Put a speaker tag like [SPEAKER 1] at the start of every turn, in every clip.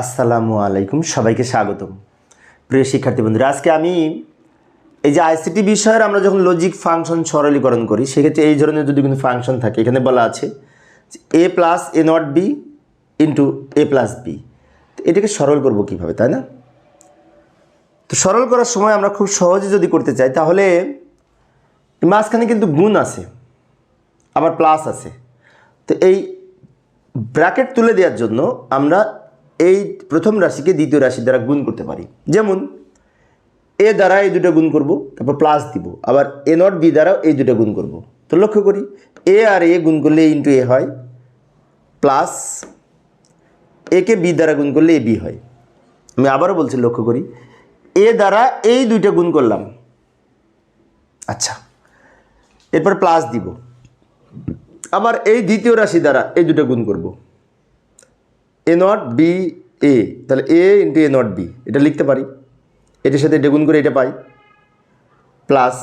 [SPEAKER 1] আসসালামু আলাইকুম, সবাইকে স্বাগতম। প্রিয় শিক্ষার্থী বন্ধুরা, আজকে আমি এই যে আইসিটি বিষয়ের আমরা যখন লজিক ফাংশন সরলীকরণ করি, সেক্ষেত্রে এই ধরনের যদি কোনো ফাংশন থাকে, এখানে বলা আছে A plus A not B into A plus B এটাকে সরল করব কীভাবে, তাই না? তো সরল করার সময় আমরা খুব সহজে যদি করতে চাই, তাহলে মাঝখানে কিন্তু গুণ আছে, আবার প্লাস আছে। তো এই ব্র্যাকেট তুলে দেওয়ার জন্য আমরা এই প্রথম রাশিকে দ্বিতীয় রাশি দ্বারা গুণ করতে পারি। যেমন, এ দ্বারা এই দুটো গুণ করব, তারপর প্লাস দিব। আবার এ নট বি দ্বারাও এই দুটো গুণ করব। তো লক্ষ্য করি, এ আর এ গুণ করলে এ ইন্টু এ হয় প্লাস একে বি দ্বারা গুণ করলে এ বি হয়। আমি আবারও বলছি, লক্ষ্য করি, এ দ্বারা এই দুইটা গুণ করলাম। আচ্ছা এরপর প্লাস দিব। আবার এই দ্বিতীয় রাশি দ্বারা এই দুটো গুণ করব। এ নট বি এ তাহলে A into A not B এটা লিখতে পারি। এটার সাথে এটা গুণ করে এটা পাই। প্লাস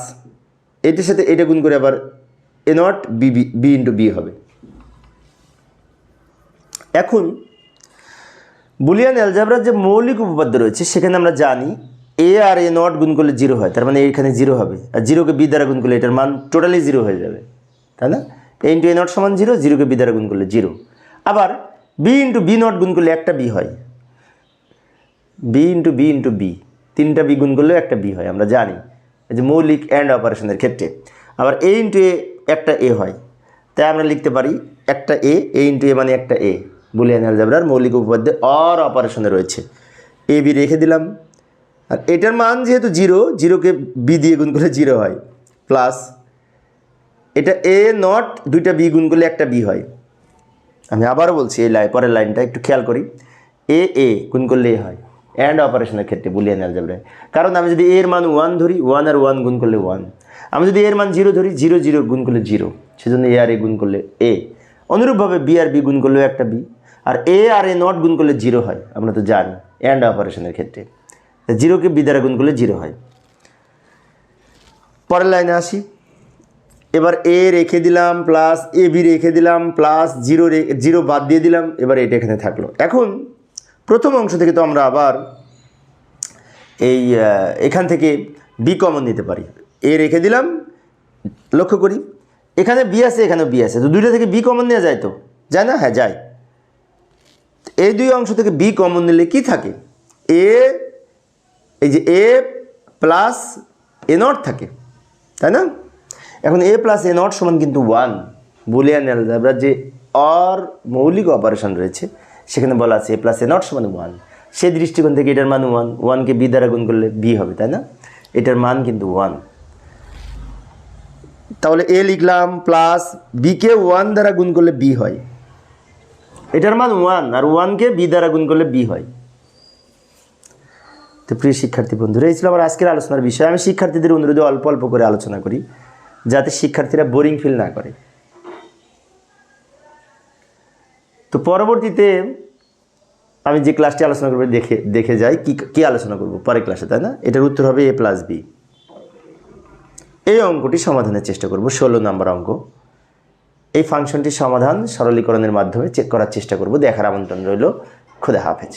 [SPEAKER 1] এটার সাথে এটা গুণ করে আবার A not B B B into B হবে। এখন, বুলিয়ান অ্যালজাবরার যে মৌলিক উপপাদ্য রয়েছে, সেখানে আমরা জানি এ আর এ নট গুণ করলে জিরো হয়, তার মানে এখানে জিরো হবে। আর জিরোকে বি দ্বারা গুণ করলে এটার মান টোটালি জিরো হয়ে যাবে, তাই না? এ ইন্টু এ নট সমান জিরো জিরোকে বি দ্বারা গুণ করলে জিরো আবার বি ইন্টু বি নট গুণ করলে একটা বি হয়। B into B into B তিনটা বি গুণ করলেও একটা বি হয়, আমরা জানি। যে মৌলিক অ্যান্ড অপারেশনের ক্ষেত্রে। আবার এ ইন্টু এ একটা এ হয়। তাই আমরা লিখতে পারি একটা এ এ ইন্টু এ মানে একটা এ বুলিয়ান অ্যালজাবরার মৌলিক উপপাদ্যে অর অপারেশনে রয়েছে। এ বি রেখে দিলাম। আর এটার মান যেহেতু জিরো জিরোকে বি দিয়ে গুণ করলে জিরো হয়। প্লাস এটা এ নট দুইটা বি গুণ করলে একটা বি হয়। আমি আবারও বলছি, এই লাইন পরের লাইনটা একটু খেয়াল করি। এ এ, গুণ করলে এ হয়। অ্যান্ড অপারেশনের ক্ষেত্রে বুলিয়ান অ্যালজেব্রায় কারণ আমি যদি এর মান ওয়ান ধরি ওয়ান আর ওয়ান গুণ করলে ওয়ান আমি যদি এর মান জিরো ধরি জিরো জিরো গুণ করলে জিরো সেজন্য এ আর এ গুণ করলে এ। অনুরূপভাবে বি আর বি গুণ করলেও একটা B. R A R A not গুণ করলে জিরো হয়, আমরা তো জানি। অ্যান্ড অপারেশনের ক্ষেত্রে। জিরোকে বি দ্বারা গুণ করলে জিরো হয়। পরের লাইনে আসি। এবার এ রেখে দিলাম প্লাস এ বি রেখে দিলাম প্লাস জিরো জিরো বাদ দিয়ে দিলাম, এবার এটা এখানে থাকল। এখন প্রথম অংশ থেকে তো আমরা আবার এই এখান থেকে বি কমন নিতে পারি। এ রেখে দিলাম, লক্ষ্য করি, এখানে বি আছে, এখানে বি আছে, তো দুইটা থেকে বি কমন নেওয়া যায় তো? যায় না? হ্যাঁ যায়। এই দুই অংশ থেকে বি কমন নিলে কি থাকে? এ এই যে এ প্লাস এ নট থাকে, তাই না? এখন এ প্লাস এ নট সমান কিন্তু ওয়ান বুলিয়ান অ্যালজাবরার যে অর মৌলিক অপারেশন রয়েছে, সেখানে বলা আছে এ প্লাস এ নট সমান ওয়ান সেই দৃষ্টিকোণ থেকে এটার মান ওয়ান ওয়ানকে বি দ্বারা গুণ করলে বি হবে, তাই না? এটার মান কিন্তু ওয়ান তাহলে এ লিখলাম প্লাস বিকে ওয়ান দ্বারা গুণ করলে বি হয়। এটার মান ওয়ান আর ওয়ানকে বি দ্বারা গুণ করলে বি হয়। তো প্রিয় শিক্ষার্থী বন্ধুরা, এই ছিল আমার আজকের আলোচনার বিষয়। আমি শিক্ষার্থীদের অনুরোধে অল্প অল্প করে আলোচনা করি। যাতে শিক্ষার্থীরা বোরিং ফিল না করে। তো পরবর্তীতে আমি যে ক্লাসটি আলোচনা করব, দেখে দেখে যাই কি কি আলোচনা করব পরের ক্লাসে তাই না? এটার উত্তর হবে এ প্লাস বি এই অঙ্কটি সমাধানের চেষ্টা করব, ষোলো নম্বর অঙ্ক। এই ফাংশনটির সমাধান সরলীকরণের মাধ্যমে চেক করার চেষ্টা করব, দেখার আমন্ত্রণ রইল। খুদা হাফেজ।